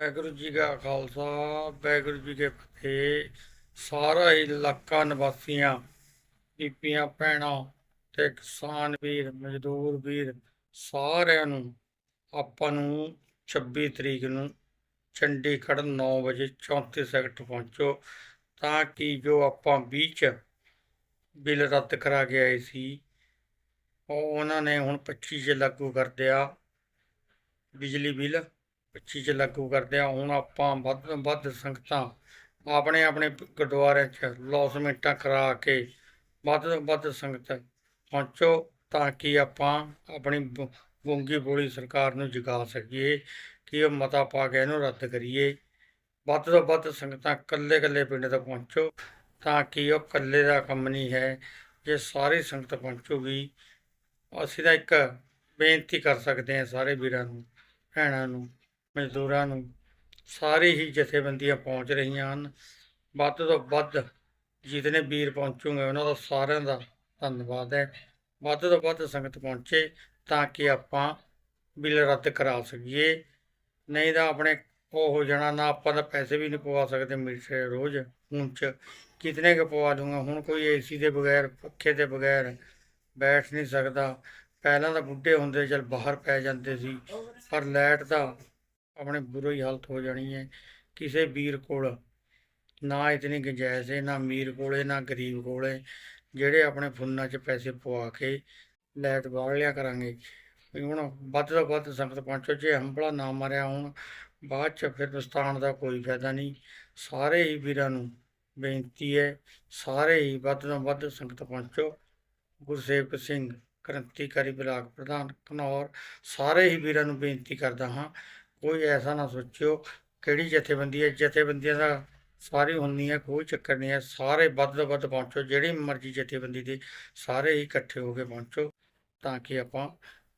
ਵਾਹਿਗੁਰੂ ਜੀ ਕਾ ਖਾਲਸਾ, ਵਾਹਿਗੁਰੂ ਜੀ ਕੀ ਫਤਿਹ। ਸਾਰਾ ਹੀ ਇਲਾਕਾ ਨਿਵਾਸੀਆਂ, ਬੀਬੀਆਂ, ਭੈਣਾਂ ਤੇ ਕਿਸਾਨ ਵੀਰ, ਮਜ਼ਦੂਰ ਵੀਰ, ਸਾਰਿਆਂ ਨੂੰ ਆਪਾਂ ਨੂੰ 26 ਤਰੀਕ ਨੂੰ ਚੰਡੀਗੜ੍ਹ 9 ਵਜੇ 34 ਸੈਕਟਰ ਪਹੁੰਚੋ ਤਾਂ ਕਿ ਜੋ ਆਪਾਂ ਵਿੱਚ ਬਿੱਲ ਰੱਦ ਕਰਾ ਕੇ ਆਏ ਸੀ, ਉਹ ਉਹਨਾਂ ਨੇ ਹੁਣ 25 ਚ ਲਾਗੂ ਕਰ ਦਿਆ ਬਿਜਲੀ ਬਿੱਲ। 25 ਚ ਲਾਗੂ ਕਰਦੇ ਆ, ਹੁਣ ਆਪਾਂ ਵੱਧ ਤੋਂ ਵੱਧ ਸੰਗਤਾਂ ਆਪਣੇ ਆਪਣੇ ਗੁਰਦੁਆਰਿਆਂ 'ਚ ਲੌਸਮੈਂਟਾਂ ਕਰਾ ਕੇ ਵੱਧ ਤੋਂ ਵੱਧ ਸੰਗਤ ਪਹੁੰਚੋ ਤਾਂ ਕਿ ਆਪਾਂ ਆਪਣੀ ਬ- ਗੂੰਗੀ ਬੋਲੀ ਸਰਕਾਰ ਨੂੰ ਜਗਾ ਸਕੀਏ, ਕਿ ਉਹ ਮਤਾ ਪਾ ਕੇ ਇਹਨੂੰ ਰੱਦ ਕਰੀਏ। ਵੱਧ ਤੋਂ ਵੱਧ ਸੰਗਤਾਂ ਕੱਲੇ ਕੱਲੇ ਪਿੰਡ ਤੋਂ ਪਹੁੰਚੋ ਤਾਂ ਕਿ ਉਹ ਕੱਲੇ ਦਾ ਕੰਮ ਨਹੀਂ ਹੈ, ਜੇ ਸਾਰੀ ਸੰਗਤ ਪਹੁੰਚੂਗੀ। ਅਸੀਂ ਤਾਂ ਇੱਕ ਬੇਨਤੀ ਕਰ ਸਕਦੇ ਹਾਂ ਸਾਰੇ ਵੀਰਾਂ ਨੂੰ, ਭੈਣਾਂ ਨੂੰ ਮਜ਼ਦੂਰਾਂ ਨੂੰ ਸਾਰੇ ਹੀ ਜਥੇਬੰਦੀਆਂ ਪਹੁੰਚ ਰਹੀਆਂ ਹਨ। ਵੱਧ ਤੋਂ ਵੱਧ ਜਿਤਨੇ ਵੀਰ ਪਹੁੰਚੂਗੇ, ਉਹਨਾਂ ਦਾ ਸਾਰਿਆਂ ਦਾ ਧੰਨਵਾਦ ਹੈ। ਵੱਧ ਤੋਂ ਵੱਧ ਸੰਗਤ ਪਹੁੰਚੇ ਤਾਂ ਕਿ ਆਪਾਂ ਬਿੱਲ ਰੱਦ ਕਰਾ ਸਕੀਏ। ਨਹੀਂ ਤਾਂ ਆਪਣੇ ਉਹ ਹੋ ਜਾਣਾ, ਨਾ ਆਪਾਂ ਤਾਂ ਪੈਸੇ ਵੀ ਨਹੀਂ ਪਵਾ ਸਕਦੇ ਮੀਟਰ ਰੋਜ਼ ਹੁਣ ਚ। ਕਿਤਨੇ ਕੁ ਪਵਾ ਦੂੰਗਾ, ਹੁਣ ਕੋਈ ਏਸੀ ਦੇ ਬਗੈਰ, ਪੱਖੇ ਦੇ ਬਗੈਰ ਬੈਠ ਨਹੀਂ ਸਕਦਾ। ਪਹਿਲਾਂ ਤਾਂ ਬੁੱਢੇ ਹੁੰਦੇ, ਚਲ ਬਾਹਰ ਪੈ ਜਾਂਦੇ ਸੀ। ਪਰ ਲਾਈਟ ਦਾ ਆਪਣੇ ਹੀ ਹਾਲਤ ਹੋ ਜਾਣੀ ਹੈ, ਕਿਸੇ ਵੀਰ ਕੋਲ। ਨਾ ਇਤਨੀ ਗੁੰਜਾਇਸ਼ ਹੈ, ਨਾ ਅਮੀਰ ਕੋਲੇ ਨਾ ਗਰੀਬ ਕੋਲੇ ਜਿਹੜੇ ਆਪਣੇ ਫੋਨਾਂ 'ਚ ਪੈਸੇ ਪਵਾ ਕੇ ਲੈਟ ਬਾਲ ਲਿਆ ਕਰਾਂਗੇ। ਵੀ ਹੁਣ ਵੱਧ ਤੋਂ ਵੱਧ ਸੰਗਤ ਪਹੁੰਚੋ, ਜੇ ਹੰਬਲਾ ਨਾ ਮਾਰਿਆ ਹੁਣ, ਬਾਅਦ 'ਚ ਫਿਰ ਦਸਤਾਨ ਦਾ ਕੋਈ ਫਾਇਦਾ ਨਹੀਂ। ਸਾਰੇ ਹੀ ਵੀਰਾਂ ਨੂੰ ਬੇਨਤੀ ਹੈ, ਸਾਰੇ ਹੀ ਵੱਧ ਤੋਂ ਵੱਧ ਸੰਗਤ ਪਹੁੰਚੋ। ਗੁਰਸੇਵਕ ਸਿੰਘ ਕ੍ਰਾਂਤੀਕਾਰੀ ਬਲਾਕ ਪ੍ਰਧਾਨ ਘਨੌਰ ਸਾਰੇ ਹੀ ਵੀਰਾਂ ਨੂੰ ਬੇਨਤੀ ਕਰਦਾ ਹਾਂ ਕੋਈ ਐਸਾ ਨਾ ਸੋਚਿਓ ਕਿਹੜੀ ਜਥੇਬੰਦੀ ਹੈ। ਜਥੇਬੰਦੀਆਂ ਦਾ ਸਾਰੀ ਹੁੰਦੀ ਹੈ, ਕੋਈ ਚੱਕਰ ਨਹੀਂ ਹੈ। ਸਾਰੇ ਵੱਧ ਤੋਂ ਵੱਧ ਪਹੁੰਚੋ, ਜਿਹੜੀ ਮਰਜ਼ੀ ਜਥੇਬੰਦੀ ਦੇ ਸਾਰੇ ਹੀ ਇਕੱਠੇ ਹੋ ਕੇ ਪਹੁੰਚੋ ਤਾਂ ਕਿ ਆਪਾਂ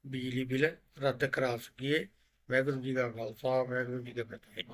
ਬਿਜਲੀ ਬਿੱਲ ਰੱਦ ਕਰਾ ਸਕੀਏ। ਵਾਹਿਗੁਰੂ ਜੀ ਕਾ ਖਾਲਸਾ, ਵਾਹਿਗੁਰੂ ਜੀ ਕੀ ਫਤਿਹ।